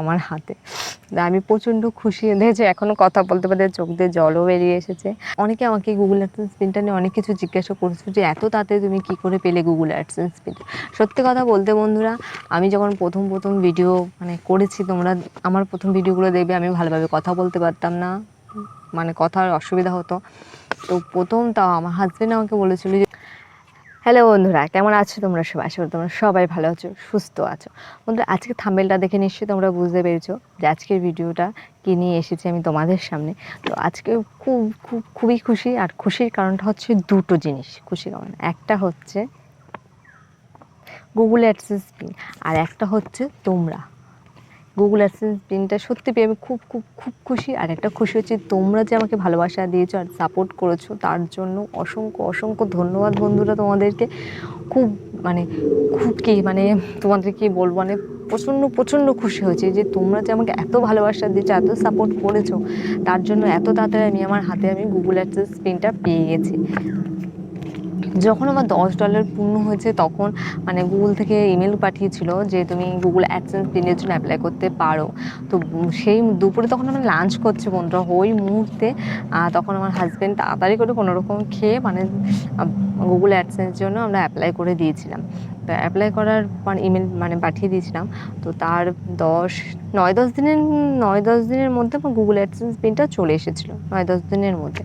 আমার হাতে। আমি প্রচণ্ড খুশি দেখেছি এখনও কথা বলতে বলতে চোখ দিয়ে জলও বেরিয়ে এসেছে। অনেকে আমাকে গুগল অ্যাডসেন্স পিনটা নিয়ে অনেক কিছু জিজ্ঞাসা করছ যে, এত তাতে তুমি কি করে পেলে গুগল অ্যাডসেন্স পিন সত্যি কথা বলতে বন্ধুরা, আমি যখন প্রথম প্রথম ভিডিও মানে করেছি, তোমরা আমার প্রথম ভিডিওগুলো দেখবে, আমি ভালোভাবে কথা বলতে পারতাম না। মানে কথার অসুবিধা হতো। তো প্রথম তাও আমার হাজব্যান্ড আমাকে বলেছিল যে হ্যালো বন্ধুরা, কেমন আছো তোমরা সবাই আশা করি তোমরা সবাই ভালো আছো, সুস্থ আছো। বন্ধুরা, আজকে থাম্বেলটা দেখে নিশ্চয়ই তোমরা বুঝতে পেরেছ যে আজকের ভিডিওটা কি নিয়ে এসেছি আমি তোমাদের সামনে। তো আজকে খুব খুব, খুবই খুশি আর খুশির কারণটা হচ্ছে দুটো জিনিস খুশির কারণ। একটা হচ্ছে গুগল অ্যাডসেন্স পিন আর একটা হচ্ছে তোমরা। গুগল অ্যাডসেন্স পিনটা সত্যি পেয়ে আমি খুব খুব খুব খুশি। আর একটা খুশি হচ্ছে তোমরা যে আমাকে ভালোবাসা দিয়েছ আর সাপোর্ট করেছ, তার জন্য অসংখ্য অসংখ্য ধন্যবাদ বন্ধুরা তোমাদেরকে। খুব মানে খুব কি মানে তোমাদের কি বলব মানে প্রচণ্ড প্রচণ্ড খুশি হয়েছে যে তোমরা যে আমাকে এত ভালোবাসা দিয়েছ, এত সাপোর্ট করেছ, তার জন্য এত তাড়াতাড়ি আমি আমার হাতে আমি গুগল অ্যাডসেন্স পিনটা পেয়ে গেছি। যখন আমার দশ ডলার পূর্ণ হয়েছে তখন মানে গুগল থেকে ইমেল পাঠিয়েছিল যে তুমি গুগল অ্যাডসেন্স পিনের জন্য অ্যাপ্লাই করতে পারো। তো সেই দুপুরে তখন আমরা লাঞ্চ করছি বন্ধুরা। ওই মুহূর্তে তখন আমার হাজব্যান্ড তাড়াতাড়ি করে কোনোরকম খেয়ে মানে গুগল অ্যাডসেন্সের জন্য আমরা অ্যাপ্লাই করে দিয়েছিলাম। অ্যাপ্লাই করার পর ইমেল মানে পাঠিয়ে দিয়েছিলাম। তো তার দশ, নয়, দশ দিনের, নয়, দশ দিনের মধ্যে আমার গুগল অ্যাডসেন্স পিনটা চলে এসেছিল, নয়, দশ দিনের মধ্যে।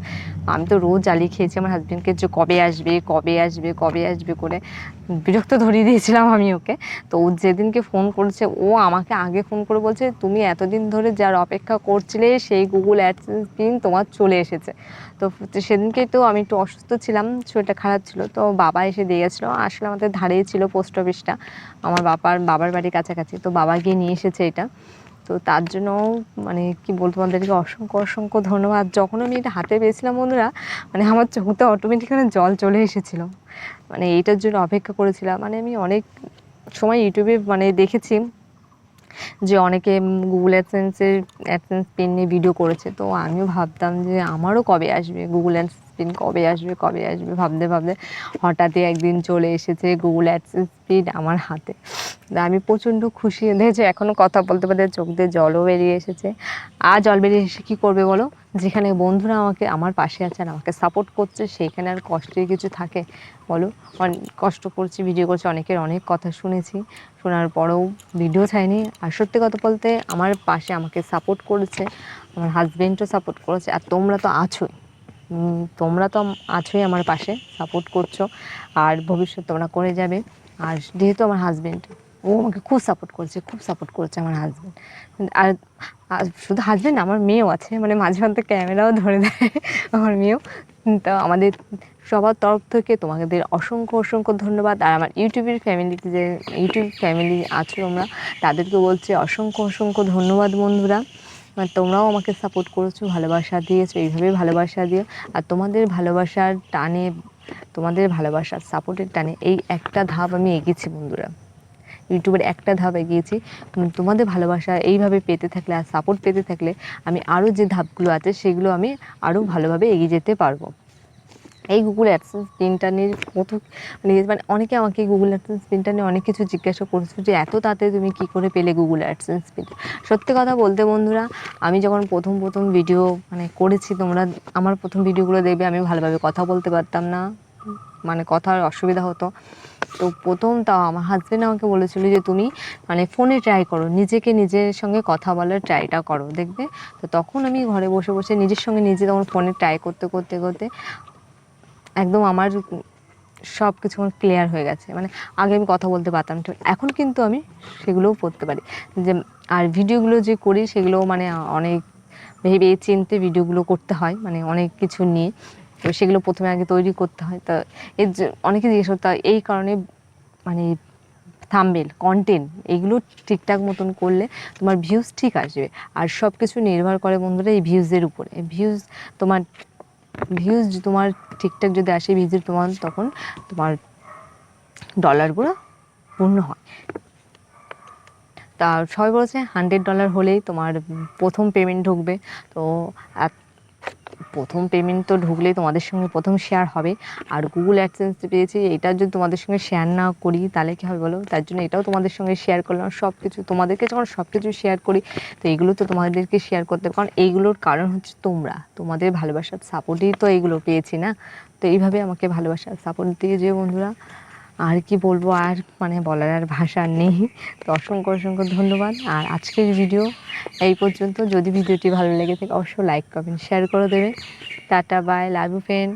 আমি তো রোজ জ্বালিয়ে খেয়েছি আমার হাজব্যান্ডকে যে কবে আসবে কবে আসবে কবে আসবে করে। বিরক্ত ধরিয়ে দিয়েছিলাম আমি ওকে। তো ও যেদিনকে ফোন করেছে, ও আমাকে আগে ফোন করে বলছে, তুমি এতদিন ধরে যার অপেক্ষা করছিলে, সেই গুগল অ্যাডসেন্স পিন তোমার চলে এসেছে। তো সেদিনকে তো আমি একটু অসুস্থ ছিলাম, শরীরটা খারাপ ছিল। তো বাবা এসে দিয়ে গেছিল আসলে আমাদের ধারেই ছিল পোস্ট অফিসটা আমার বাবার বাবার বাড়ির কাছাকাছি। তো বাবা গিয়ে নিয়ে এসেছে এটা। তো তার জন্য মানে কি বলব তোমাদেরকে অসংখ্য অসংখ্য ধন্যবাদ। যখন আমি এটা হাতে পেয়েছিলাম বন্ধুরা মানে আমার চোখতে অটোমেটিক্যালি জল চলে এসেছিল। মানে এইটার জন্য অপেক্ষা করেছিলাম। মানে আমি অনেক সময় ইউটিউবে মানে দেখেছি যে অনেকে গুগল অ্যাডসেন্সের অ্যাডসেন্স পেন নিয়ে ভিডিও করেছে। তো আমিও ভাবতাম যে আমারও কবে আসবে গুগল অ্যাডসেন্স পিন কবে আসবে কবে আসবে, ভাবতে ভাবতে হঠাৎই একদিন চলে এসেছে গুগল অ্যাডসেন্স পিন আমার হাতে। আমি প্রচণ্ড খুশি হয়েছে এখনও কথা বলতে বলতে চোখ দিয়ে জলও বেরিয়ে এসেছে। আর জল বেরিয়ে এসে কী করবে বলো? যেখানে বন্ধুরা আমাকে, আমার পাশে আছে আর আমাকে সাপোর্ট করছে, সেইখানে আর কষ্টের কিছু থাকে। বলো অনেক কষ্ট করছি ভিডিও করছি, অনেকের অনেক কথা শুনেছি। শোনার পরেও ভিডিও চাইনি আর সত্যি কথা বলতে, আমার পাশে আমাকে সাপোর্ট করেছে, আমার হাজব্যান্ডও সাপোর্ট করেছে, আর তোমরা তো আছোই। তোমরা তো আছোই আমার পাশে সাপোর্ট করছ, আর ভবিষ্যৎ তোমরা করে যাবে। আর যেহেতু আমার হাজব্যান্ড ও আমাকে খুব সাপোর্ট করছে, খুব সাপোর্ট করছে আমার হাজব্যান্ড আর শুধু হাজব্যান্ড আমার মেয়েও আছে মানে মাঝে মধ্যে ক্যামেরাও ধরে দেয় আমার মেয়েও। তো আমাদের সবার তরফ থেকে তোমাদের অসংখ্য অসংখ্য ধন্যবাদ। আর আমার ইউটিউবের ফ্যামিলিতে যে ইউটিউব ফ্যামিলি আছো তোমরা, তাদেরকে বলছি অসংখ্য অসংখ্য ধন্যবাদ বন্ধুরা। তোমরাও আমাকে সাপোর্ট করেছ, ভালোবাসা দিয়েছ এইভাবে ভালোবাসা দিও। আর তোমাদের ভালোবাসার টানে, তোমাদের ভালোবাসার সাপোর্টের টানে এই একটা ধাপ আমি এগিয়েছি বন্ধুরা। ইউটিউবের একটা ধাপ এগিয়েছি। তোমাদের ভালোবাসা এইভাবে পেতে থাকলে আর সাপোর্ট পেতে থাকলে আমি আরও যে ধাপগুলো আছে সেগুলো আমি আরও ভালোভাবে এগিয়ে যেতে পারব। এই গুগল অ্যাডসেন্স পিনটা নিয়ে কত মানে মানে অনেকে আমাকে গুগল অ্যাডসেন্স পিনটা নিয়ে অনেক কিছু জিজ্ঞাসা করছ যে এত তাতে তুমি কি করে পেলে গুগল অ্যাডসেন্স পিন সত্যি কথা বলতে বন্ধুরা, আমি যখন প্রথম প্রথম ভিডিও মানে করেছি, তোমরা আমার প্রথম ভিডিওগুলো দেখবে, আমি ভালোভাবে কথা বলতে পারতাম না। মানে কথার অসুবিধা হতো। তো প্রথম তাও আমার হাজব্যান্ড আমাকে বলেছিল যে তুমি মানে ফোনে ট্রাই করো, নিজেকে নিজের সঙ্গে কথা বলার ট্রাইটা করো, দেখবে? তো তখন আমি ঘরে বসে বসে নিজের সঙ্গে নিজে তখন ফোনে ট্রাই করতে করতে করতে একদম আমার সব কিছু আমার ক্লিয়ার হয়ে গেছে। মানে আগে আমি কথা বলতে পারতাম এখন কিন্তু আমি সেগুলোও করতে পারি। যে, আর ভিডিওগুলো যে করি সেগুলো মানে অনেক ভেবে চিনতে ভিডিওগুলো করতে হয় মানে অনেক কিছু নিয়ে। তো সেগুলো প্রথমে আগে তৈরি করতে হয়। তা এর অনেকে জিজ্ঞেস করতে হয় এই কারণে মানে থাম্বেল কন্টেন্ট এগুলো ঠিকঠাক মতন করলে তোমার ভিউজ ঠিক আসবে। আর সব কিছু নির্ভর করে বন্ধুরা এই ভিউজের উপরে। ভিউজ তোমার ভিউজ তোমার ঠিকঠাক যদি আসে ভিউজের তোমার তখন তোমার ডলারগুলো পূর্ণ হয়। তা সবাই বলছে হান্ড্রেড ডলার হলেই তোমার প্রথম পেমেন্ট ঢুকবে। তো প্রথম পেমেন্ট তো ঢুকলেই তোমাদের সঙ্গে প্রথম শেয়ার হবে। আর গুগল অ্যাডসেন্স পেয়েছি, এটা যদি তোমাদের সঙ্গে শেয়ার না করি, তাহলে কী হবে বলো? তার জন্য এটাও তোমাদের সঙ্গে শেয়ার করলাম। সব কিছু তোমাদেরকে যখন সব কিছু শেয়ার করি, তো এগুলো তো তোমাদেরকে শেয়ার করতে। কারণ এইগুলোর কারণ হচ্ছে তোমরা। তোমাদের ভালোবাসার সাপোর্টই তো এইগুলো পেয়েছি না? তো এইভাবে আমাকে ভালোবাসার সাপোর্ট দিয়ে যে বন্ধুরা। আর কি বলব, আর মানে বলার আর ভাষা নেই। তো অসংখ্য অসংখ্য ধন্যবাদ। আর আজকের ভিডিও এই পর্যন্ত। যদি ভিডিওটি ভালো লেগে থাকে, অবশ্যই লাইক কমেন্ট শেয়ার করে দেবে। Tata bye love you friend